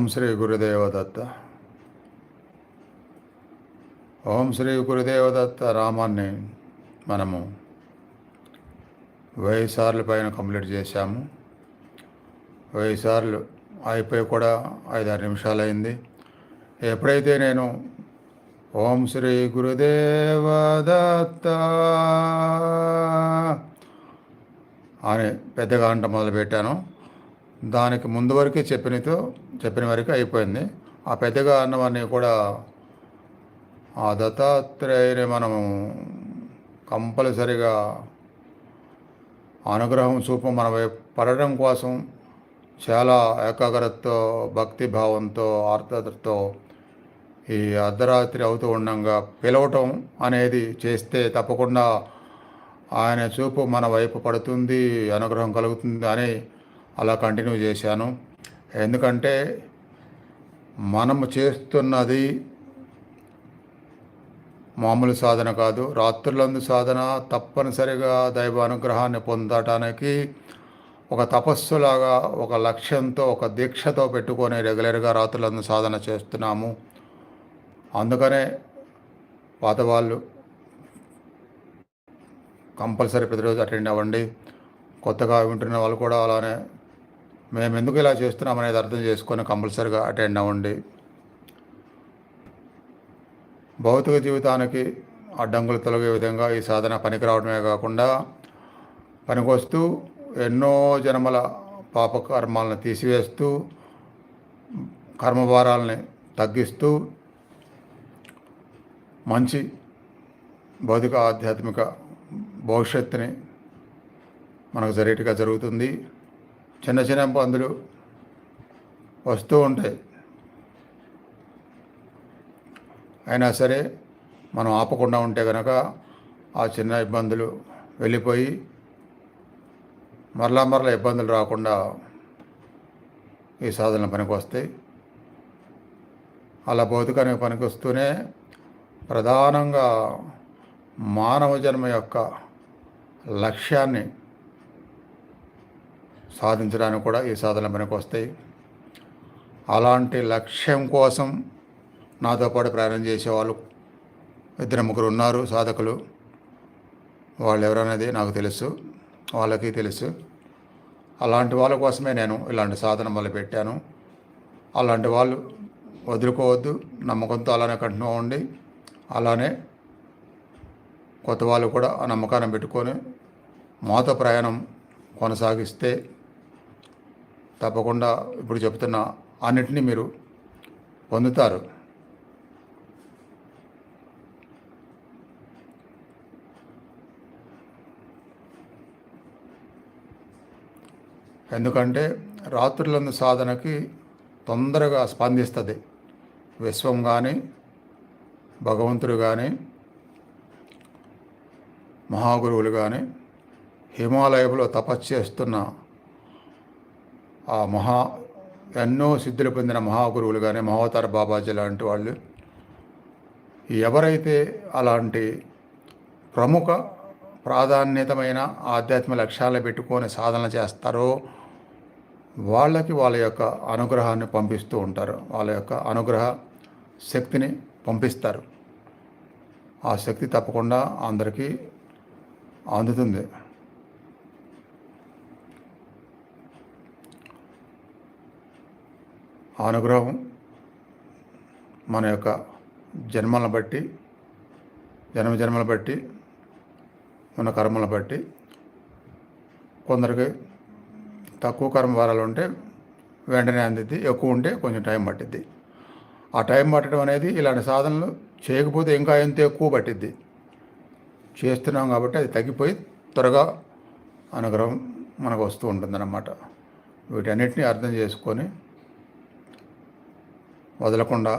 ఓం శ్రీ గురుదేవదత్త ఓం శ్రీ గురుదేవదత్త రామాన్ని మనము వెయ్యి సార్లు పైన కంప్లీట్ చేశాము. వెయ్యి సార్లు అయిపోయి కూడా ఐదారు నిమిషాలు అయింది ఎప్పుడైతే నేను ఓం శ్రీ గురుదేవదత్త అని పెద్దగా అంట మొదలుపెట్టాను. దానికి ముందు వరకే చెప్పినతో చెప్పిన వరకు అయిపోయింది. ఆ పెద్దగా అన్నవన్నీ కూడా ఆ దత్తాత్రేయుని మనము కంపల్సరిగా అనుగ్రహం చూపు మన వైపు పడడం కోసం చాలా ఏకాగ్రతతో భక్తి భావంతో ఆర్ద్రతతో ఈ అర్ధరాత్రి అవుతూ ఉండగా పిలవటం అనేది చేస్తే తప్పకుండా ఆయన చూపు మన వైపు పడుతుంది అనుగ్రహం కలుగుతుంది అని అలా కంటిన్యూ చేశాను. ఎందుకంటే మనము చేస్తున్నది మామూలు సాధన కాదు. రాత్రులందు సాధన తప్పనిసరిగా దైవ అనుగ్రహాన్ని పొందటానికి ఒక తపస్సులాగా ఒక లక్ష్యంతో ఒక దీక్షతో పెట్టుకొని రెగ్యులర్గా రాత్రులందు సాధన చేస్తున్నాము. అందుకనే పాత వాళ్ళు కంపల్సరీ ప్రతిరోజు అటెండ్ అవ్వండి. కొత్తగా వింటున్న వాళ్ళు కూడా అలానే మేము ఎందుకు ఇలా చేస్తున్నాం అనేది అర్థం చేసుకొని కంపల్సరిగా అటెండ్ అవ్వండి. భౌతిక జీవితానికి అడ్డంకులు తొలగే విధంగా ఈ సాధన పనికి రావడమే కాకుండా పనికొస్తూ ఎన్నో జన్మల పాపకర్మాలను తీసివేస్తూ కర్మభారాలని తగ్గిస్తూ మంచి భౌతిక ఆధ్యాత్మిక భవిష్యత్తుని మనకు జరిగేట్టుగా జరుగుతుంది. చిన్న చిన్న ఇబ్బందులు వస్తూ ఉంటాయి. అయినా సరే మనం ఆపకుండా ఉంటే కనుక ఆ చిన్న ఇబ్బందులు వెళ్ళిపోయి మరలా మరలా ఇబ్బందులు రాకుండా ఈ సాధన పనికి వస్తాయి. అలా భౌతికానికి పనికి వస్తూనే ప్రధానంగా మానవ జన్మ యొక్క లక్ష్యాన్ని సాధించడానికి కూడా ఈ సాధనలు పనికి వస్తాయి. అలాంటి లక్ష్యం కోసం నాతో పాటు ప్రయాణం చేసేవాళ్ళు ఇద్దరు ముగ్గురు ఉన్నారు సాధకులు. వాళ్ళు ఎవరనేది నాకు తెలుసు వాళ్ళకి తెలుసు. అలాంటి వాళ్ళ కోసమే నేను ఇలాంటి సాధన మొదలుపెట్టాను అలాంటి వాళ్ళు వదులుకోవద్దు నమ్మకంతో అలానే కంటిన్యూ అవ్వండి. అలానే కొత్త వాళ్ళు కూడా ఆ నమ్మకాన్ని పెట్టుకొని మాతో ప్రయాణం కొనసాగిస్తే తప్పకుండా ఇప్పుడు చెప్తున్న అన్నిటినీ మీరు పొందుతారు. ఎందుకంటే రాత్రులందు సాధనకి తొందరగా స్పందిస్తుంది. విశ్వం కానీ భగవంతుడు కానీ మహాగురువులు కానీ హిమాలయంలో తపస్సు చేస్తున్న ఆ మహా ఎన్నో సిద్ధులు పొందిన మహాగురువులు కానీ మహోతర బాబాజీ లాంటి వాళ్ళు. ఎవరైతే అలాంటి ప్రముఖ ప్రాధాన్యతమైన ఆధ్యాత్మిక లక్ష్యాలు పెట్టుకొని సాధన చేస్తారో వాళ్ళకి వాళ్ళ యొక్క అనుగ్రహాన్ని పంపిస్తూ ఉంటారు. వాళ్ళ యొక్క అనుగ్రహ శక్తిని పంపిస్తారు. ఆ శక్తి తప్పకుండా అందరికీ అందుతుంది. ఆ అనుగ్రహం మన యొక్క జన్మలను బట్టి జన్మ జన్మలను బట్టి మన కర్మలను బట్టి కొందరికి తక్కువ కర్మ వారాలు ఉంటే వెంటనే అందిద్ది ఎక్కువ ఉంటే కొంచెం టైం పట్టిద్ది. ఆ టైం పట్టడం అనేది ఇలాంటి సాధనలు చేయకపోతే ఇంకా ఎంత ఎక్కువ పట్టిద్ది. చేస్తున్నాం కాబట్టి అది తగ్గిపోయి త్వరగా అనుగ్రహం మనకు వస్తూ ఉంటుందన్నమాట. వీటన్నిటిని అర్థం చేసుకొని వదలకుండా